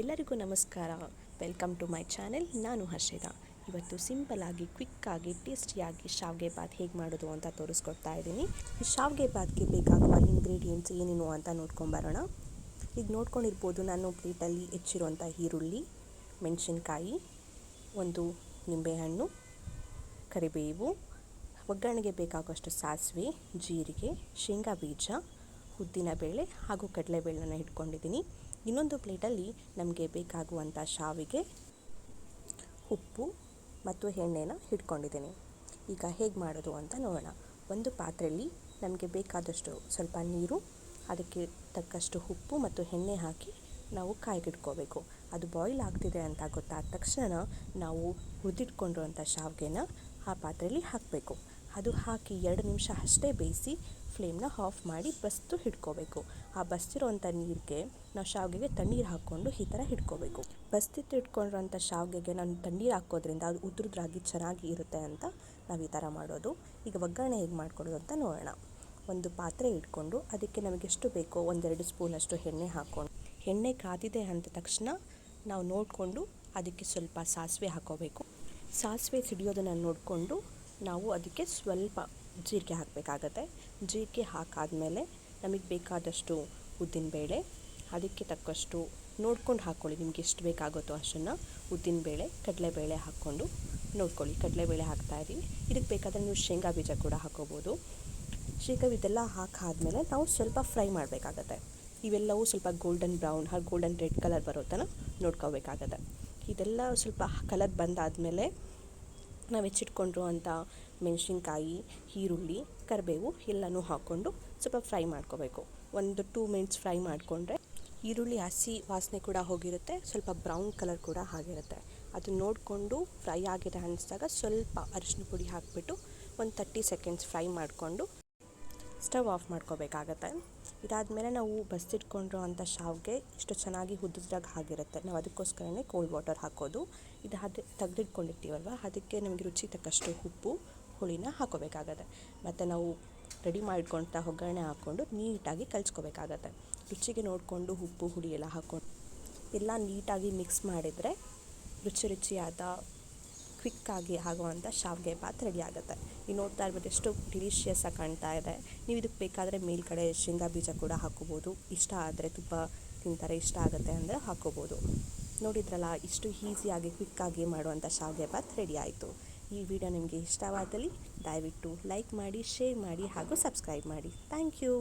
ಎಲ್ರಿಗೂ ನಮಸ್ಕಾರ. Welcome to my channel ನಾನು ಹರ್ಷಿತಾ. ಇವತ್ತು ಸಿಂಪಲಾಗಿ ಕ್ವಿಕ್ಕಾಗಿ ಟೇಸ್ಟಿಯಾಗಿ ಶಾವಿಗೆ ಬಾತ್ ಹೇಗೆ ಮಾಡೋದು ಅಂತ ತೋರಿಸ್ಕೊಡ್ತಾ ಇದ್ದೀನಿ. ಈ ಶಾವಿಗೆ ಬಾತ್ಗೆ ಬೇಕಾಗುವ ಇಂಗ್ರೀಡಿಯೆಂಟ್ಸ್ ಏನೇನು ಅಂತ ನೋಡ್ಕೊಂಬರೋಣ. ಈಗ ನೋಡ್ಕೊಂಡಿರ್ಬೋದು, ನಾನು ಪ್ಲೇಟಲ್ಲಿ ಹೆಚ್ಚಿರುವಂಥ ಈರುಳ್ಳಿ, ಮೆಣಸಿನ್ಕಾಯಿ, ಒಂದು ನಿಂಬೆಹಣ್ಣು, ಕರಿಬೇವು, ಒಗ್ಗರಣೆಗೆ ಬೇಕಾಗುವಷ್ಟು ಸಾಸಿವೆ, ಜೀರಿಗೆ, ಶೇಂಗಾ ಬೀಜ ಉದ್ದಿನ ಬೇಳೆ ಹಾಗೂ ಕಡಲೆಬೇಳೆನ ಇಟ್ಕೊಂಡಿದ್ದೀನಿ. ಇನ್ನೊಂದು ಪ್ಲೇಟಲ್ಲಿ ನಮಗೆ ಬೇಕಾಗುವಂಥ ಶಾವಿಗೆ, ಉಪ್ಪು ಮತ್ತು ಎಣ್ಣೆನ ಹಿಡ್ಕೊಂಡಿದ್ದೀನಿ. ಈಗ ಹೇಗೆ ಮಾಡೋದು ಅಂತ ನೋಡೋಣ. ಒಂದು ಪಾತ್ರೆಯಲ್ಲಿ ನಮಗೆ ಬೇಕಾದಷ್ಟು ಸ್ವಲ್ಪ ನೀರು, ಅದಕ್ಕೆ ತಕ್ಕಷ್ಟು ಉಪ್ಪು ಮತ್ತು ಎಣ್ಣೆ ಹಾಕಿ ನಾವು ಕಾಯ್ಗಿಟ್ಕೋಬೇಕು ಅದು ಬಾಯ್ಲ್ ಆಗ್ತಿದೆ ಅಂತ ಗೊತ್ತಾದ ತಕ್ಷಣ ನಾವು ಹುರಿದಿಟ್ಕೊಂಡಿರುವಂಥ ಶಾವಿಗೆನ ಆ ಪಾತ್ರೆಯಲ್ಲಿ ಹಾಕಬೇಕು. ಅದು ಹಾಕಿ ಎರಡು ನಿಮಿಷ ಅಷ್ಟೇ ಬೇಯಿಸಿ ಫ್ಲೇಮ್ನ ಆಫ್ ಮಾಡಿ ಬಸ್ತು ಹಿಡ್ಕೋಬೇಕು. ಆ ಬಸ್ತಿರೋಂಥ ನೀರಿಗೆ ನಾವು ಶಾವಿಗೆಗೆ ತಣ್ಣೀರು ಹಾಕ್ಕೊಂಡು ಈ ಥರ ಹಿಡ್ಕೋಬೇಕು. ಬಸ್ತಿತ್ತು ಇಟ್ಕೊಂಡಿರೋಂಥ ಶಾವಿಗೆಗೆ ನಾನು ತಣ್ಣೀರು ಹಾಕೋದ್ರಿಂದ ಅದು ಉದುರದ್ರಾಗಿ ಚೆನ್ನಾಗಿ ಇರುತ್ತೆ ಅಂತ ನಾವು ಈ ಥರ ಮಾಡೋದು. ಈಗ ಒಗ್ಗರಣೆ ಹೇಗೆ ಮಾಡ್ಕೊಳ್ಳೋದು ಅಂತ ನೋಡೋಣ. ಒಂದು ಪಾತ್ರೆ ಇಟ್ಕೊಂಡು ಅದಕ್ಕೆ ನಮಗೆ ಎಷ್ಟು ಬೇಕೋ ಒಂದೆರಡು ಸ್ಪೂನಷ್ಟು ಎಣ್ಣೆ ಹಾಕ್ಕೊಂಡು ಎಣ್ಣೆ ಕಾದಿದೆ ಅಂದ ತಕ್ಷಣ ನಾವು ನೋಡಿಕೊಂಡು ಅದಕ್ಕೆ ಸ್ವಲ್ಪ ಸಾಸಿವೆ ಹಾಕೋಬೇಕು. ಸಾಸಿವೆ ಸಿಡಿಯೋದನ್ನು ನೋಡಿಕೊಂಡು ನಾವು ಅದಕ್ಕೆ ಸ್ವಲ್ಪ ಜೀರಿಗೆ ಹಾಕಬೇಕಾಗತ್ತೆ. ಜೀರಿಗೆ ಹಾಕಾದಮೇಲೆ ನಮಗೆ ಬೇಕಾದಷ್ಟು ಉದ್ದಿನಬೇಳೆ, ಅದಕ್ಕೆ ತಕ್ಕಷ್ಟು ನೋಡ್ಕೊಂಡು ಹಾಕ್ಕೊಳ್ಳಿ ನಿಮ್ಗೆ ಎಷ್ಟು ಬೇಕಾಗುತ್ತೋ ಅಷ್ಟನ್ನು. ಉದ್ದಿನಬೇಳೆ, ಕಡಲೆಬೇಳೆ ಹಾಕ್ಕೊಂಡು ನೋಡ್ಕೊಳ್ಳಿ ಕಡಲೆಬೇಳೆ ಹಾಕ್ತಾಯಿದ್ದೀವಿ ಇದಕ್ಕೆ ಬೇಕಾದರೆ ನೀವು ಶೇಂಗಾ ಬೀಜ ಕೂಡ ಹಾಕ್ಕೋಬೋದು ಶೇಂಗಾ ಇದೆಲ್ಲ ಹಾಕಾದಮೇಲೆ ನಾವು ಸ್ವಲ್ಪ ಫ್ರೈ ಮಾಡಬೇಕಾಗತ್ತೆ. ಇವೆಲ್ಲವೂ ಸ್ವಲ್ಪ ಗೋಲ್ಡನ್ ಬ್ರೌನ್ ಹಾಗೂ ಗೋಲ್ಡನ್ ರೆಡ್ ಕಲರ್ ಬರೋ ಥರ ನೋಡ್ಕೋಬೇಕಾಗತ್ತೆ. ಇದೆಲ್ಲ ಸ್ವಲ್ಪ ಕಲರ್ ಬಂದಾದಮೇಲೆ ನಾವು ಹೆಚ್ಚಿಟ್ಕೊಂಡಿರುವಂಥ ಮೆಣಸಿನ್ಕಾಯಿ, ಈರುಳ್ಳಿ, ಕರಿಬೇವು ಎಲ್ಲನೂ ಹಾಕ್ಕೊಂಡು ಸ್ವಲ್ಪ ಫ್ರೈ ಮಾಡ್ಕೋಬೇಕು. ಒಂದು ಟೂ ಮಿನಿಟ್ಸ್ ಫ್ರೈ ಮಾಡಿಕೊಂಡ್ರೆ ಈರುಳ್ಳಿ ಹಸಿ ವಾಸನೆ ಕೂಡ ಹೋಗಿರುತ್ತೆ, ಸ್ವಲ್ಪ ಬ್ರೌನ್ ಕಲರ್ ಕೂಡ ಆಗಿರುತ್ತೆ. ಅದು ನೋಡಿಕೊಂಡು ಫ್ರೈ ಆಗಿದೆ ಅನ್ನಿಸಿದಾಗ ಸ್ವಲ್ಪ ಅರಿಶಿನ ಪುಡಿ ಹಾಕಿಬಿಟ್ಟು ಒಂದು ತರ್ಟಿ ಸೆಕೆಂಡ್ಸ್ ಫ್ರೈ ಮಾಡಿಕೊಂಡು ಸ್ಟವ್ ಆಫ್ ಮಾಡ್ಕೋಬೇಕಾಗತ್ತೆ. ಇದಾದಮೇಲೆ ನಾವು ಬಸ್ಸಿಟ್ಕೊಂಡಿರೋ ಅಂಥ ಶಾವಿಗೆ ಇಷ್ಟು ಚೆನ್ನಾಗಿ ಉದ್ದಿದ್ರಾಗ ಆಗಿರುತ್ತೆ ನಾವು ಅದಕ್ಕೋಸ್ಕರನೇ ಕೋಲ್ಡ್ ವಾಟರ್ ಹಾಕೋದು. ಇದು ಅದು ತೆಗೆದಿಟ್ಕೊಂಡಿರ್ತೀವಲ್ವ? ಅದಕ್ಕೆ ನಮಗೆ ರುಚಿ ತಕ್ಕಷ್ಟು ಉಪ್ಪು, ಹುಳಿನ ಹಾಕೋಬೇಕಾಗತ್ತೆ. ಮತ್ತು ನಾವು ರೆಡಿ ಮಾಡಿಟ್ಕೊಂತ ಒಗ್ಗರಣೆ ಹಾಕ್ಕೊಂಡು ನೀಟಾಗಿ ಕಲಿಸ್ಕೋಬೇಕಾಗತ್ತೆ. ರುಚಿಗೆ ನೋಡಿಕೊಂಡು ಉಪ್ಪು, ಹುಳಿ ಎಲ್ಲ ಹಾಕ್ಕೊಂಡು, ಎಲ್ಲ ನೀಟಾಗಿ ಮಿಕ್ಸ್ ಮಾಡಿದರೆ ರುಚಿ ರುಚಿಯಾದ ಕ್ವಿಕ್ಕಾಗಿ ಆಗುವಂಥ ಶಾವಿಗೆ ಬಾತ್ ರೆಡಿ ಆಗುತ್ತೆ ಈ ನೋಡ್ತಾ ಇರ್ಬೋದು ಎಷ್ಟು ಡಿಲಿಷಿಯಸ್ ಆಗಿ ಕಾಣ್ತಾ ಇದೆ. ನೀವು ಇದಕ್ಕೆ ಬೇಕಾದರೆ ಮೇಲ್ಗಡೆ ಶೇಂಗಾ ಬೀಜ ಕೂಡ ಹಾಕೋಬೋದು. ಇಷ್ಟ ಆದರೆ ತುಂಬ ತಿಂತಾರೆ, ಇಷ್ಟ ಆಗುತ್ತೆ ಅಂದರೆ ಹಾಕೋಬೋದು. ನೋಡಿದ್ರಲ್ಲ, ಇಷ್ಟು ಈಸಿಯಾಗಿ, ಕ್ವಿಕ್ಕಾಗಿ ಮಾಡುವಂಥ ಶಾವಿಗೆ ಬಾತ್ ರೆಡಿ ಆಯಿತು. ಈ ವಿಡಿಯೋ ನಿಮಗೆ ಇಷ್ಟವಾದಲ್ಲಿ ದಯವಿಟ್ಟು ಲೈಕ್ ಮಾಡಿ, ಶೇರ್ ಮಾಡಿ ಹಾಗೂ ಸಬ್ಸ್ಕ್ರೈಬ್ ಮಾಡಿ. Thank you.